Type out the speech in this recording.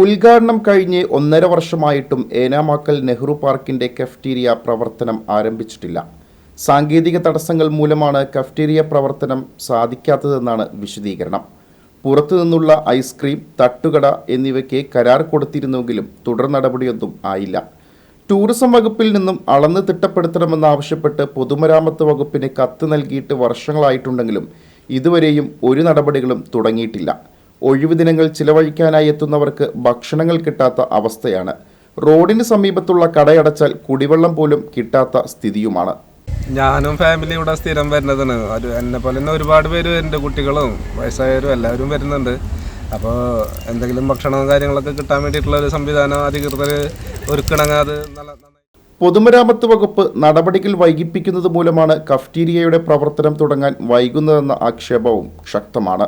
ഉദ്ഘാടനം കഴിഞ്ഞ് ഒന്നര വർഷമായിട്ടും ഏനാമാക്കൽ നെഹ്റു പാർക്കിന്റെ കഫ്റ്റീരിയ പ്രവർത്തനം ആരംഭിച്ചിട്ടില്ല. സാങ്കേതിക തടസ്സങ്ങൾ മൂലമാണ് കഫ്റ്റീരിയ പ്രവർത്തനം സാധിക്കാത്തതെന്നാണ് വിശദീകരണം. പുറത്തു നിന്നുള്ള ഐസ്ക്രീം തട്ടുകട എന്നിവയ്ക്ക് കരാർ കൊടുത്തിരുന്നുവെങ്കിലും തുടർ നടപടിയൊന്നും ആയില്ല. ടൂറിസം വകുപ്പിൽ നിന്നും അളന്ന് തിട്ടപ്പെടുത്തണമെന്നാവശ്യപ്പെട്ട് പൊതുമരാമത്ത് വകുപ്പിന് കത്ത് നൽകിയിട്ട് വർഷങ്ങളായിട്ടുണ്ടെങ്കിലും ഇതുവരെയും ഒരു നടപടികളും തുടങ്ങിയിട്ടില്ല. ഒഴിവു ദിനങ്ങൾ ചിലവഴിക്കാനായി എത്തുന്നവർക്ക് ഭക്ഷണങ്ങൾ കിട്ടാത്ത അവസ്ഥയാണ്. റോഡിന് സമീപത്തുള്ള കടയടച്ചാൽ കുടിവെള്ളം പോലും കിട്ടാത്ത സ്ഥിതിയുമാണ്. ഞാനും ഫാമിലി ഇവിടെ സ്ഥിരം വരുന്നതാണ്. ഒരു എന്നെ പോലെ തന്നെ ഒരുപാട് പേര് വരുന്നുണ്ട് കുട്ടികളും വയസ്സായവരും എല്ലാവരും വരുന്നുണ്ട്. അപ്പോൾ എന്തെങ്കിലും ഭക്ഷണവും കാര്യങ്ങളൊക്കെ കിട്ടാൻ വേണ്ടിയിട്ടുള്ള ഒരു സംവിധാനം അധികൃതർ ഒരുക്കണങ്ങാത് നല്ല പൊതുമരാമത്ത് വകുപ്പ് നടപടികൾ വൈകിപ്പിക്കുന്നത് മൂലമാണ് കഫ്റ്റീരിയയുടെ പ്രവർത്തനം തുടങ്ങാൻ വൈകുന്നതെന്ന ആക്ഷേപവും ശക്തമാണ്.